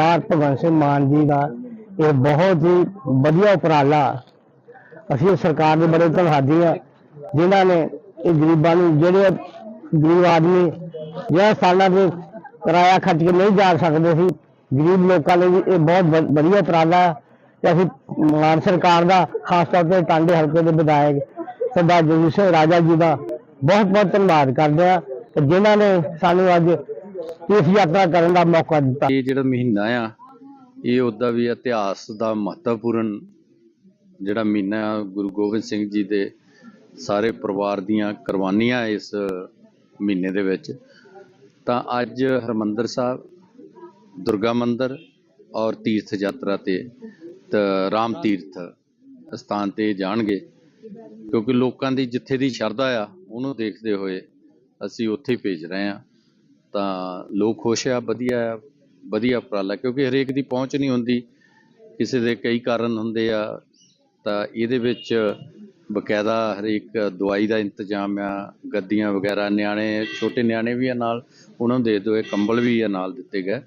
ਸਰਦਾਰ ਭਗਵੰਤ ਸਿੰਘ ਮਾਨ ਜੀ ਦਾ ਇਹ ਬਹੁਤ ਹੀ ਵਧੀਆ ਉਪਰਾਲਾ ਅਸੀਂ ਇਸ ਸਰਕਾਰ ਦੇ ਬੜੇ ਧੰਨਵਾਦੀ ਹਾਂ, ਜਿਨ੍ਹਾਂ ਨੇ ਇਹ ਗਰੀਬਾਂ ਨੂੰ ਜਿਹੜੇ ਗਰੀਬ ਆਦਮੀ ਜਿਹੜਾ ਸਾਲਾਂ ਦੇ ਕਿਰਾਇਆ ਖਰਚ ਕੇ ਨਹੀਂ ਜਾ ਸਕਦੇ ਸੀ, ਗਰੀਬ ਲੋਕਾਂ ਲਈ ਵੀ ਇਹ ਬਹੁਤ ਵਧੀਆ ਉਪਰਾਲਾ ਹੈ ਤੇ ਅਸੀਂ ਮਾਨ ਸਰਕਾਰ ਦਾ ਖਾਸ ਤੌਰ ਤੇ ਟਾਂਡੇ ਹਲਕੇ ਦੇ ਵਿਧਾਇਕ ਸਰਦਾਰ ਜਗਜੀਤ ਸਿੰਘ ਰਾਜਾ ਜੀ ਦਾ ਬਹੁਤ ਬਹੁਤ ਧੰਨਵਾਦ ਕਰਦੇ ਹਾਂ ਕਿ ਜਿਨ੍ਹਾਂ ਨੇ ਸਾਨੂੰ ਅੱਜ ਤੀਰਥ ਯਾਤਰਾ ਕਰਨ ਦਾ ਮੌਕਾ ਦਿੱਤਾ। ਇਹ ਜਿਹੜਾ ਮਹੀਨਾ ਆ ਇਹ ਉਹਦਾ ਵੀ ਇਤਿਹਾਸ ਦਾ ਮਹੱਤਵਪੂਰਨ ਜਿਹੜਾ ਮਹੀਨਾ ਆ, ਗੁਰੂ ਗੋਬਿੰਦ ਸਿੰਘ ਜੀ ਦੇ ਸਾਰੇ ਪਰਿਵਾਰ ਦੀਆਂ ਕੁਰਬਾਨੀਆਂ ਇਸ ਮਹੀਨੇ ਦੇ ਵਿੱਚ। ਤਾਂ ਅੱਜ ਹਰਮੰਦਰ ਸਾਹਿਬ ਦੁਰਗਾ ਮੰਦਰ ਔਰ ਤੀਰਥ ਯਾਤਰਾ ਤੇ ਰਾਮ ਤੀਰਥ ਸਥਾਨ ਤੇ ਜਾਣਗੇ। ਕਿਉਂਕਿ ਲੋਕਾਂ ਦੀ ਜਿੱਥੇ ਦੀ ਸ਼ਰਧਾ ਆ ਉਹਨੂੰ ਦੇਖਦੇ ਹੋਏ ਅਸੀਂ ਉੱਥੇ ਭੇਜ ਰਹੇ ਹਾਂ। ਤਾਂ ਲੋਕ ਖੁਸ਼ ਆ, ਵਧੀਆ ਆ ਵਧੀਆ ਉਪਰਾਲਾ, ਕਿਉਂਕਿ ਹਰੇਕ ਦੀ ਪਹੁੰਚ ਨਹੀਂ ਹੁੰਦੀ। ਕਿਸੇ ਦੇ ਕਈ ਕਾਰਨ ਹੁੰਦੇ ਆ, ਤਾਂ ਇਹਦੇ ਵਿੱਚ ਬਕਾਇਦਾ ਹਰੇਕ ਦਵਾਈ ਦਾ ਇੰਤਜ਼ਾਮ ਆ ਗੱਦੀਆਂ ਵਗੈਰਾ, ਨਿਆਣੇ, ਛੋਟੇ ਨਿਆਣੇ ਵੀ ਆ ਨਾਲ, ਉਹਨਾਂ ਨੂੰ ਦੇ ਦਿਓ, ਇਹ ਕੰਬਲ ਵੀ ਆ ਨਾਲ ਦਿੱਤੇ ਗਏ।